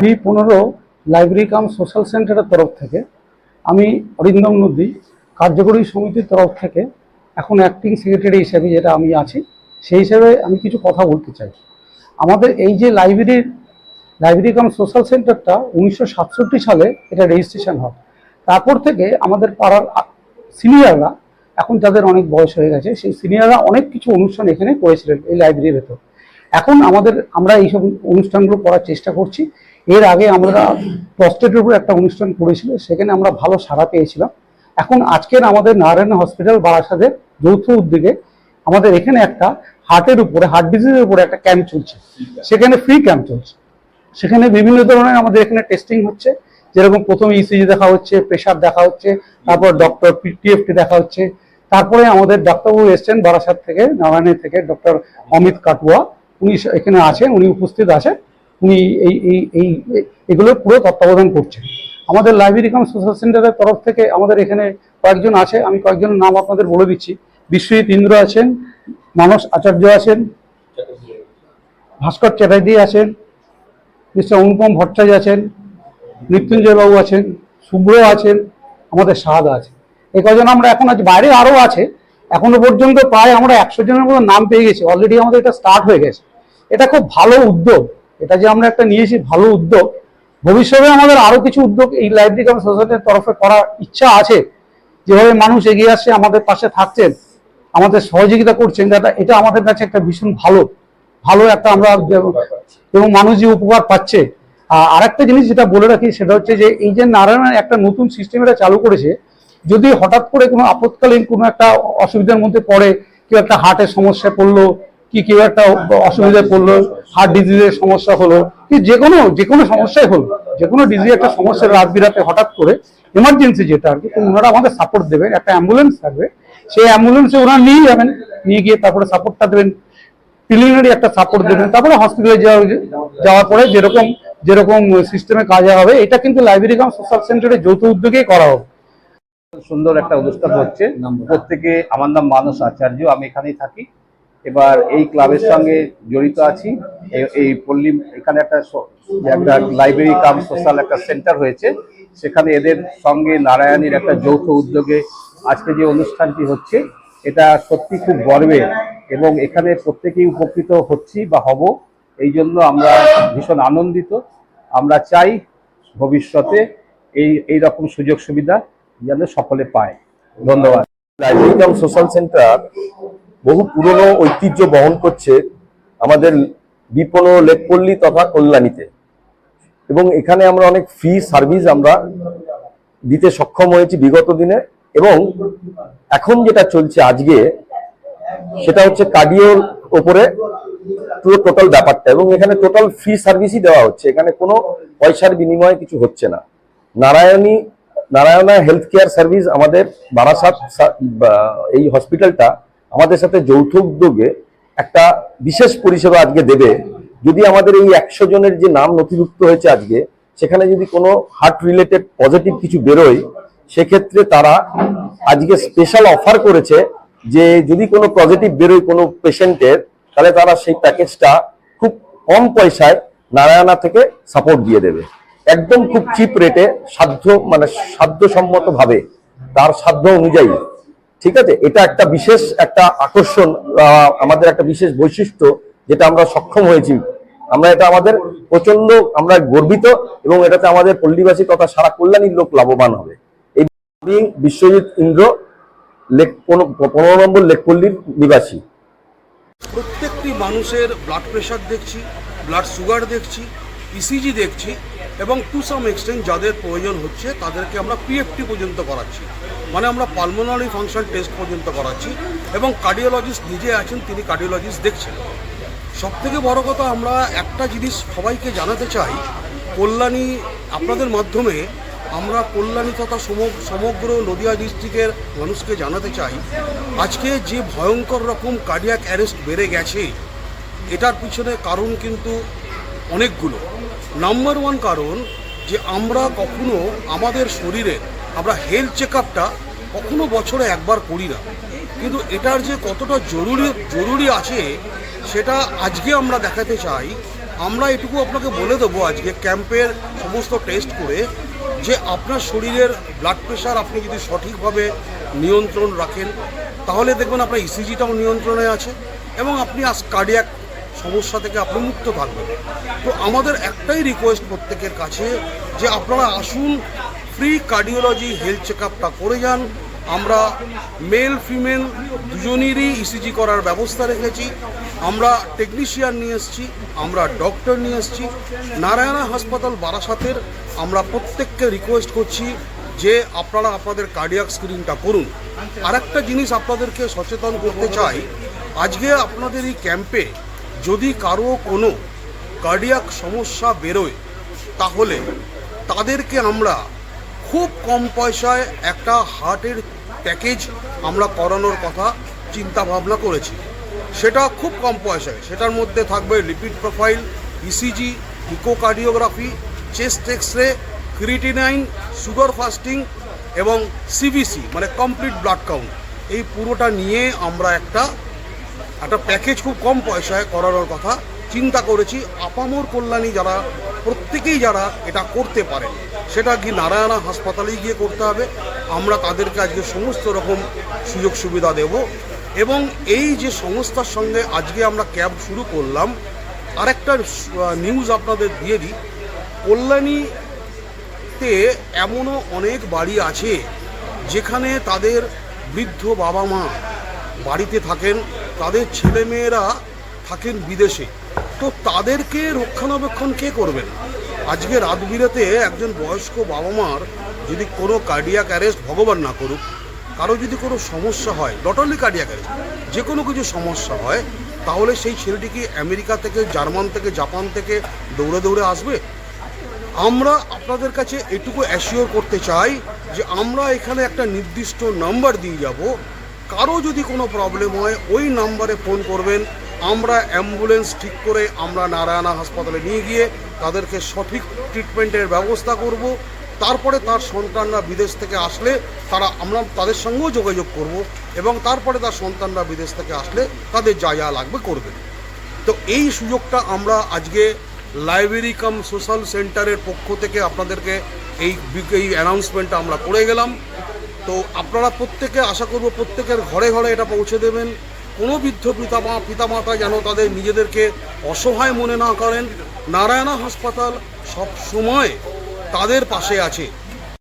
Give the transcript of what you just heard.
B পনেরো library cum social সেন্টারের তরফ থেকে আমি অরিন্দম নদী কার্যকরী সমিতির তরফ থেকে এখন অ্যাক্টিং সেক্রেটারি হিসেবে যেটা আমি আছি, সেই হিসেবে আমি কিছু কথা বলতে চাই। আমাদের এই যে লাইব্রেরির লাইব্রেরি কাম সোশ্যাল সেন্টারটা উনিশশো সাতষট্টি সালে এটা রেজিস্ট্রেশন হয়। তারপর থেকে আমাদের পাড়ার সিনিয়ররা এখন যাদের অনেক বয়স হয়ে গেছে, সেই সিনিয়ররা অনেক কিছু অনুষ্ঠান এখানে করেছিলেন এই লাইব্রেরির ভেতর। এখন আমাদের, আমরা এইসব অনুষ্ঠানগুলো করার চেষ্টা করছি। এর আগে আমরা প্রস্টেটের উপর একটা অনুষ্ঠান করেছিল, সেখানে আমরা ভালো সাড়া পেয়েছিলাম। এখন আজকের আমাদের নারায়ণ হসপিটাল বারাসাতের যৌথ উদ্যোগে আমাদের এখানে একটা হার্টের উপরে, হার্ট ডিজিজের উপরে একটা ক্যাম্প চলছে। সেখানে ফ্রি ক্যাম্প চলছে। সেখানে বিভিন্ন ধরনের আমাদের এখানে টেস্টিং হচ্ছে। যেরকম প্রথমে ইসিজি দেখা হচ্ছে প্রেশার দেখা হচ্ছে, তারপর ডক্টর পিটিএফটি দেখা হচ্ছে। তারপরে আমাদের ডাক্তারবাবু এসছেন বারাসাত থেকে নারায়ণের থেকে ডক্টর অমিত কাটুয়া উনি এখানে আছেন, উনি উপস্থিত আছেন। উনি এই এই এই, এগুলো পুরো তত্ত্বাবধান করছেন। আমাদের লাইব্রেরি কাম সোশ্যাল সেন্টারের তরফ থেকে আমাদের এখানে কয়েকজন আছে, আমি কয়েকজনের নাম আপনাদের বলে দিচ্ছি। বিশ্বজিৎ ইন্দ্র আছেন, মানস আচার্য আছেন, ভাস্কর চ্যাটার্জি আছেন, মিস্টার অনুপম ভট্টাচার্য আছেন, মৃত্যুঞ্জয় বাবু আছেন, শুভ্র আছেন, আমাদের শাহাদা আছে এই কজন আমরা এখন আজ বাইরে আরও আছে, এখনও পর্যন্ত প্রায় আমরা একশো জনের মতো নাম পেয়ে গেছি অলরেডি আমাদের এটা স্টার্ট হয়ে গেছে। এটা খুব ভালো উদ্যোগ। এটা যে আমরা একটা নিয়েছি ভালো উদ্যোগ, ভবিষ্যতে আমাদের আরও কিছু উদ্যোগ এই লাইব্রেরি কাম সোসাইটির তরফে করার ইচ্ছা আছে। যেভাবে মানুষ এগিয়ে আসছে, আমাদের পাশে থাকছেন, আমাদের সহযোগিতা করছেন এটা এটা আমাদের কাছে একটা ভীষণ ভালো ভালো একটা আমরা এবং মানুষ যে উপকার পাচ্ছে। আর আরেকটা জিনিস যেটা বলে রাখি, সেটা হচ্ছে যে এই যে নারায়ণ একটা নতুন সিস্টেম এটা চালু করেছে, যদি হঠাৎ করে কোনো আপৎকালীন কোনো একটা অসুবিধার মধ্যে পড়ে, কেউ একটা হার্টের সমস্যা পড়ল কি কেউ একটা অসুবিধায় পড়ল হার্ট ডিজিজের সমস্যা হলো কি যে কোনো যে কোনো সমস্যাই হলো যে কোনো ডিজিজ একটা সমস্যা রাত বিরাতে হঠাৎ করে এমার্জেন্সি যেটা আর কি তো ওনারা আমাদের সাপোর্ট দেবেন একটা অ্যাম্বুলেন্স থাকবে সেই অ্যাম্বুলেন্সে ওনারা নিয়ে যাবেন নিয়ে গিয়ে তারপরে সাপোর্টটা দেবেন প্রিলিমিনারি একটা সাপোর্ট দেবেন তারপরে হসপিটালে যাওয়া যাওয়ার পরে যেরকম যেরকম সিস্টেমে কাজ হবে এটা কিন্তু লাইব্রেরি কাম সোশ্যাল সেন্টারে যৌথ উদ্যোগেই করা হবে। সুন্দর একটা অনুষ্ঠান হচ্ছে। প্রত্যেকে আমার নাম মানস আচার্য আমি এখানেই থাকি। এবার এই ক্লাবের সঙ্গে জড়িত আছি। এই পল্লী, এখানে একটা একটা লাইব্রেরি কাম সোশ্যাল একটা সেন্টার হয়েছে। সেখানে এদের সঙ্গে নারায়ণীর একটা যৌথ উদ্যোগে আজকে যে অনুষ্ঠানটি হচ্ছে, এটা সত্যি খুব গর্বের এবং এখানে প্রত্যেকেই উপকৃত হচ্ছি বা হব। এই জন্য আমরা ভীষণ আনন্দিত। আমরা চাই ভবিষ্যতে এই এই রকম সুযোগ সুবিধা যেন সকলে পায়। ধন্যবাদ। লাইব্রেরি কাম সোশ্যাল সেন্টার বহু পুরনো ঐতিহ্য বহন করছে আমাদের বিপণন লেকপল্লী তথা কল্যাণীতে। এবং এখানে আমরা অনেক ফ্রি সার্ভিস আমরা দিতে সক্ষম হয়েছি বিগত দিনে। এবং এখন যেটা চলছে আজকে, সেটা হচ্ছে কার্ডিওর ওপরে পুরো টোটাল ব্যাপারটা। এবং এখানে টোটাল ফ্রি সার্ভিসই দেওয়া হচ্ছে। এখানে কোনো পয়সার বিনিময়ে কিছু হচ্ছে না। Narayani, Narayana health care service আমাদের বারাসাত এই হসপিটালটা আমাদের সাথে যৌথ উদ্যোগে একটা বিশেষ পরিষেবা আজকে দেবে। যদি আমাদের এই একশো জনের যে নাম নথিভুক্ত হয়েছে আজকে, সেখানে যদি কোনো হার্ট রিলেটেড পজিটিভ কিছু বেরোয়, সেক্ষেত্রে তারা আজকে স্পেশাল অফার করেছে যে যদি কোনো পজিটিভ বেরোয় কোনো পেশেন্টের তাহলে তারা সেই প্যাকেজটা খুব কম পয়সায় নারায়ণা থেকে সাপোর্ট দিয়ে দেবে। একদম খুব চিপ রেটে সাধ্য মানে সাধ্যসম্মতভাবে, তার সাধ্য অনুযায়ী। ঠিক আছে? এটা একটা বিশেষ একটা আকর্ষণ আমাদের একটা বিশেষ বৈশিষ্ট্য যেটা আমরা সক্ষম হয়েছি। আমরা এটা আমাদের প্রচণ্ড আমরা গর্বিত এবং এটাতে আমাদের পল্লীবাসী তথা সারা কল্যাণীর লোক লাভবান হবে। এই বিশ্বজিৎ ইন্দ্র লেক, পনেরো নম্বর লেকপল্লীর নিবাসী। প্রত্যেকটি মানুষের ব্লাড প্রেশার দেখছি ব্লাড সুগার দেখছি ইসিজি দেখছি এবং টু সাম এক্সটেন্ট যাদের প্রয়োজন হচ্ছে, তাদেরকে আমরা পিএফটি পর্যন্ত করাচ্ছি। মানে আমরা পালমোনারি ফাংশন টেস্ট পর্যন্ত করাচ্ছি এবং কার্ডিওলজিস্ট নিজে আছেন, তিনি কার্ডিওলজিস্ট দেখছেন। সব থেকে বড় কথা, আমরা একটা জিনিস সবাইকে জানাতে চাই, কল্যাণী আপনাদের মাধ্যমে আমরা কল্যাণী তথা সম- সমগ্র নদিয়া ডিস্ট্রিক্টের মানুষকে জানাতে চাই, আজকে যে ভয়ঙ্কর রকম কার্ডিয়াক অ্যারেস্ট বেড়ে গেছে, এটার পিছনে কারণ কিন্তু অনেকগুলো। নাম্বার ওয়ান কারণ যে আমরা কখনো আমাদের শরীরে আমরা হেলথ চেক আপটা কখনো বছরে একবার করি না। কিন্তু এটার যে কতটা জরুরি জরুরি আছে সেটা আজকে আমরা দেখাতে চাই। আমরা এটুকু আপনাকে বলে দেবো আজকে ক্যাম্পের সমস্ত টেস্ট করে যে আপনার শরীরের ব্লাড প্রেশার আপনি যদি সঠিকভাবে নিয়ন্ত্রণ রাখেন, তাহলে দেখবেন আপনার ইসিজিটাও নিয়ন্ত্রণে আছে এবং আপনি আজ কার্ডিয়াক সমস্যা থেকে আপনি মুক্ত থাকবেন। তো আমাদের একটাই রিকোয়েস্ট প্রত্যেকের কাছে যে আপনারা আসুন ফ্রি কার্ডিওলজি হেলথ চেক করে যান। আমরা মেল ফিমেল দুজনেরই ইসিজি করার ব্যবস্থা রেখেছি। আমরা টেকনিশিয়ান নিয়ে এসেছি, আমরা ডক্টর নিয়ে এসেছি। নারায়ণা হাসপাতাল বারাসাতের আমরা প্রত্যেককে রিকোয়েস্ট করছি যে আপনারা আপনাদের কার্ডিয়াক স্ক্রিনটা করুন। আর একটা জিনিস আপনাদেরকে সচেতন করতে চাই, আজকে আপনাদের এই ক্যাম্পে যদি কারও কোনো কার্ডিয়াক সমস্যা বেরোয়, তাহলে তাদেরকে আমরা খুব কম পয়সায় একটা হার্টের প্যাকেজ আমরা করানোর কথা চিন্তা ভাবনা করেছি। সেটা খুব কম পয়সায়। সেটার মধ্যে থাকবে lipid profile ECG echocardiography chest X ray creatinine sugar fasting এবং সিবিসি মানে কমপ্লিট ব্লাড কাউন্ট এই পুরোটা নিয়ে আমরা একটা একটা প্যাকেজ খুব কম পয়সায় করানোর কথা। চিন্তা করেছি, আপামর কল্যাণী যারা, প্রত্যেকেই যারা এটা করতে পারেন, সেটা কি নারায়ণা হাসপাতালেই গিয়ে করতে হবে? আমরা তাদেরকে আজকে সমস্ত রকম সুযোগ সুবিধা দেব। এবং এই যে সংস্থার সঙ্গে আজকে আমরা ক্যাব শুরু করলাম, আরেকটা নিউজ আপনাদের দিয়ে দিই। কল্যাণীতে এমনও অনেক বাড়ি আছে, যেখানে তাদের বৃদ্ধ বাবা মা বাড়িতে থাকেন, তাদের ছেলেমেয়েরা থাকেন বিদেশে। তো তাদেরকে রক্ষণাবেক্ষণ কে করবেন? আজকে রাত বিরেতে একজন বয়স্ক বাবা মার যদি কোনো কার্ডিয়াক অ্যারেস্ট ভগবান না করুক, কারও যদি কোনো সমস্যা হয় নট অনলি কার্ডিয়াক অ্যারেস্ট যে কোনো কিছু সমস্যা হয়, তাহলে সেই ছেলেটি কি আমেরিকা থেকে, জার্মান থেকে, জাপান থেকে দৌড়ে দৌড়ে আসবে? আমরা আপনাদের কাছে এটুকু অ্যাসিওর করতে চাই যে আমরা এখানে একটা নির্দিষ্ট নাম্বার দিয়ে যাব কারও যদি কোনো প্রবলেম হয়, ওই নাম্বারে ফোন করবেন। আমরা অ্যাম্বুলেন্স ঠিক করে আমরা নারায়ণা হাসপাতালে নিয়ে গিয়ে তাদেরকে সঠিক ট্রিটমেন্টের ব্যবস্থা করব। তারপরে তার সন্তানরা বিদেশ থেকে আসলে তারা আমরা তাদের সঙ্গেও যোগাযোগ করব এবং তারপরে তার সন্তানরা বিদেশ থেকে আসলে তাদের যা যা লাগবে করবে। তো এই সুযোগটা আমরা আজকে লাইব্রেরি কাম সোশ্যাল সেন্টারের পক্ষ থেকে আপনাদেরকে এই এই অ্যানাউন্সমেন্টটা আমরা করে গেলাম। তো আপনারা প্রত্যেকে আশা করব প্রত্যেকের ঘরে ঘরে এটা পৌঁছে দেবেন। কোনো বৃদ্ধ পিতা মা পিতামাতা যেন তাদের নিজেদেরকে অসহায় মনে না করেন। নারায়ণা হাসপাতাল সব সময় তাদের পাশে আছে।